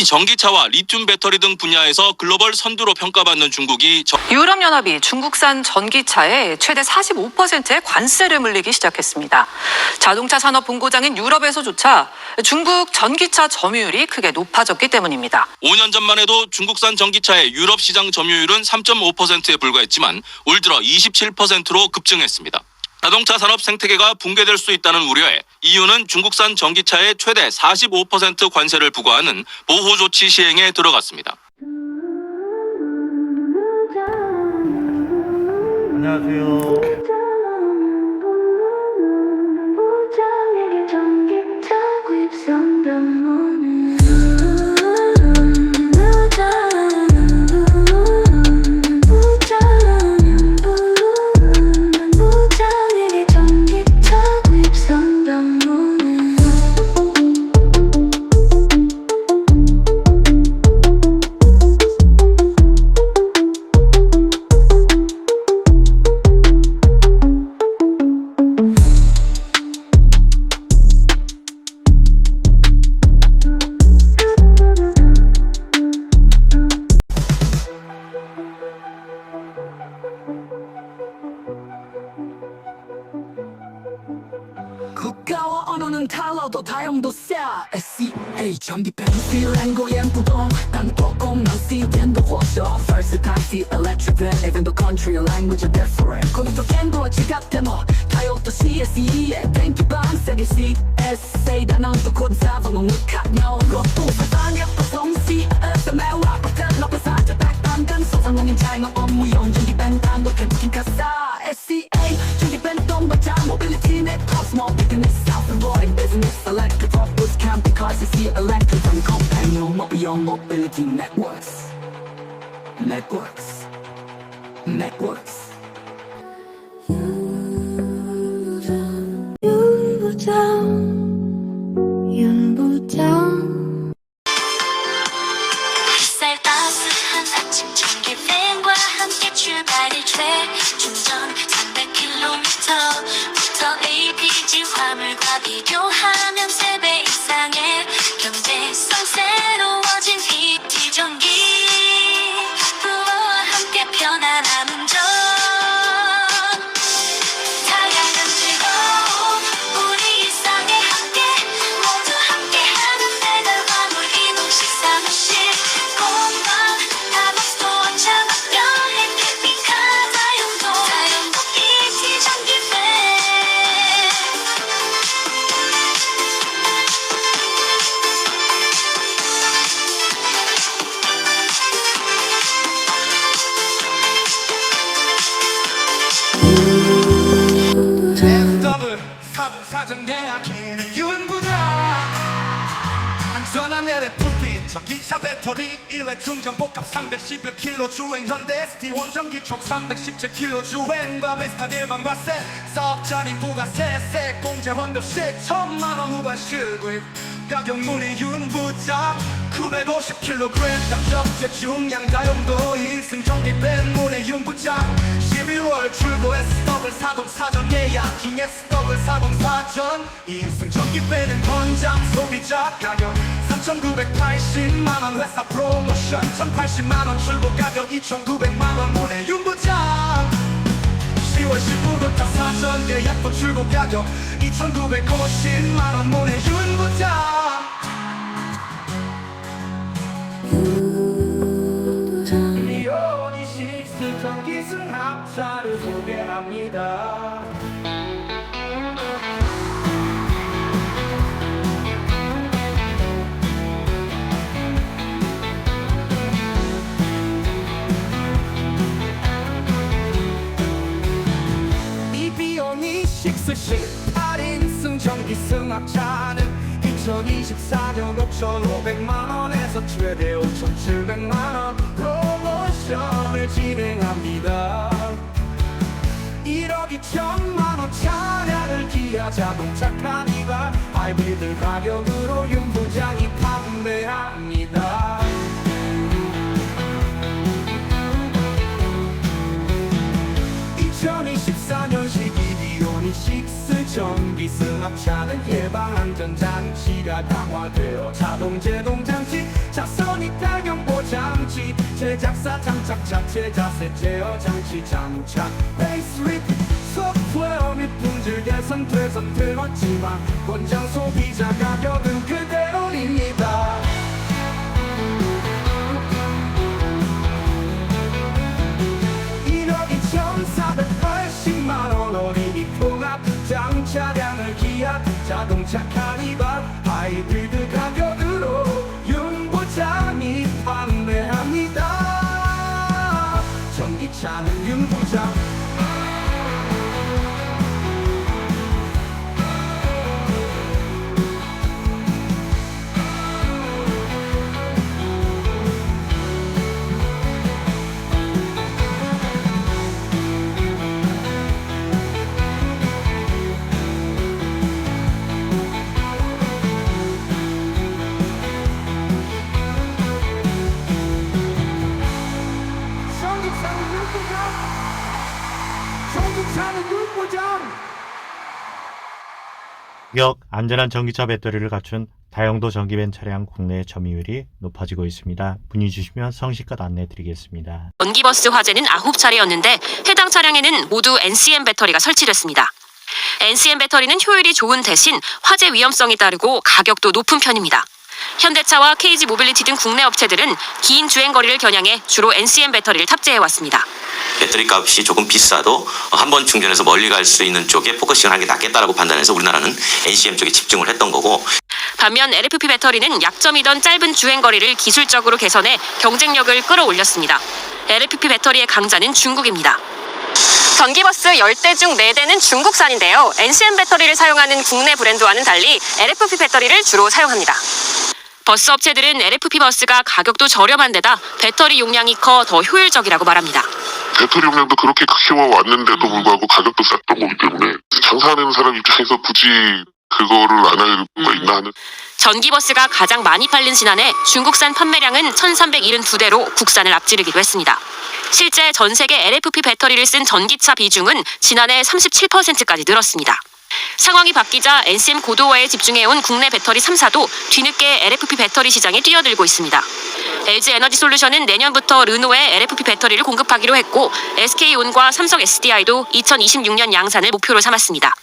이 전기차와 리튬 배터리 등 분야에서 글로벌 선두로 평가받는 중국이 저- 유럽연합이 중국산 전기차에 최대 45%의 관세를 물리기 시작했습니다. 자동차 산업 본고장인 유럽에서조차 중국 전기차 점유율이 크게 높아졌기 때문입니다. 5년 전만 해도 중국산 전기차의 유럽 시장 점유율은 3.5%에 불과했지만 올 들어 27%로 급증했습니다. 자동차 산업 생태계가 붕괴될 수 있다는 우려에 EU는 중국산 전기차에 최대 45% 관세를 부과하는 보호 조치 시행에 들어갔습니다. 안녕하세요. 국가와 언어는 달라도 다용도 세 SCA 전기 펜슬 랭고엔 부동 난 꼭꼭 난 시덴도 호쇼 First time see electric van even the country language are different 거기도 깬도 지갑대모 다용도 CSE에 땡큐 방세기 CSA 단원도 곧 사방은 묵학녀 것도 세상에 버성시 SML와 버튼 높은 사자 백반간 소상공인 차이가 업무 연전기 밴단도 캠핑 카사 SCA 전기 밴동 바자 mobility networks small business self-employed here elected from companion beyond mobility networks. Networks. Networks. You don't. You don't. 사전 예약해는 유은부자 안전한 LFP 전기차 배터리 일회 충전 복합 311kg 주행 현대 ST 원전기 총 317kg 주행과 베스타 일반 과세 사업자리 부가세 세공제 환급세 천만원 후반 실구입. 가격 문의 윤부자 950kg 당 적재 중량 다용도 인승 전기 뺀문의 윤부자 11월 출고 SW 사동 사전. 예약 중 SW 사동 사전. 인승 전기 빼는 권장 소비자 가격. 3,980만원 회사 프로모션. 1,080만원 출고 가격 2,900만원. 문의 윤부자 10월 10일부터 사전 예약도 출고 가격 2,950만원. 문의 윤부자 스 전기승 합차를 소개합니다. 이비오니 식스 18인승 전기승 합차는 2024년 5,500만원에서 최대 5,700만원 자동차 카니발 하이브리드 가격으로 윤부장이 판매합니다. 2024년식 이디오니 6 전기 승합차는 예방 안전장치가 강화되어 자동 제동 장치 자 제작사 장착 자체 자세 제어 장치 장착 베이스 리프 소프트웨어 및 퇴선 들었지만 권장 소비자 가격은 그대로입니다. 1억 2,480만 원어리 통합 장 차량을 기아 자동차 카니발 하이브리 역 안전한 전기차 배터리를 갖춘 다용도 전기벤 차량 국내 점유율이 높아지고 있습니다. 문의 주시면 성실껏 안내 드리겠습니다. 전기버스 화재는 9차례였는데 해당 차량에는 모두 NCM 배터리가 설치됐습니다. NCM 배터리는 효율이 좋은 대신 화재 위험성이 따르고 가격도 높은 편입니다. 현대차와 KG 모빌리티 등 국내 업체들은 긴 주행 거리를 겨냥해 주로 NCM 배터리를 탑재해 왔습니다. 배터리 값이 조금 비싸도 한 번 충전해서 멀리 갈 수 있는 쪽에 포커싱을 하는 게 낫겠다라고 판단해서 우리나라는 NCM 쪽에 집중을 했던 거고 반면 LFP 배터리는 약점이던 짧은 주행 거리를 기술적으로 개선해 경쟁력을 끌어올렸습니다. LFP 배터리의 강자는 중국입니다. 전기버스 10대 중 4대는 중국산인데요. NCM 배터리를 사용하는 국내 브랜드와는 달리 LFP 배터리를 주로 사용합니다. 버스 업체들은 LFP 버스가 가격도 저렴한 데다 배터리 용량이 커 더 효율적이라고 말합니다. 배터리 용량도 그렇게 키워 왔는데도 불구하고 가격도 쌌던 거기 때문에 장사하는 사람 입장에서 굳이 그거를 안 할 이유가 있나 하는 전기버스가 가장 많이 팔린 지난해 중국산 판매량은 1,372대로 국산을 앞지르기도 했습니다. 실제 전 세계 LFP 배터리를 쓴 전기차 비중은 지난해 37%까지 늘었습니다. 상황이 바뀌자 NCM 고도화에 집중해온 국내 배터리 3사도 뒤늦게 LFP 배터리 시장에 뛰어들고 있습니다. LG 에너지 솔루션은 내년부터 르노에 LFP 배터리를 공급하기로 했고 SK온과 삼성 SDI도 2026년 양산을 목표로 삼았습니다.